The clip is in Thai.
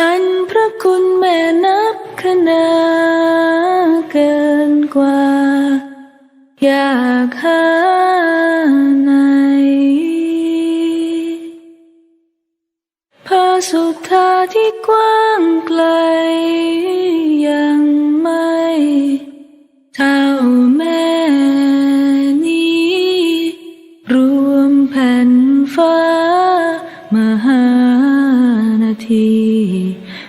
อันพระคุณแม่นับคณาเกินกว่า อยากหาไหนพระสุธาที่กว้างไกลยังไม่เท่าแม่นี้ รวมแผ่นฟ้ามหานาที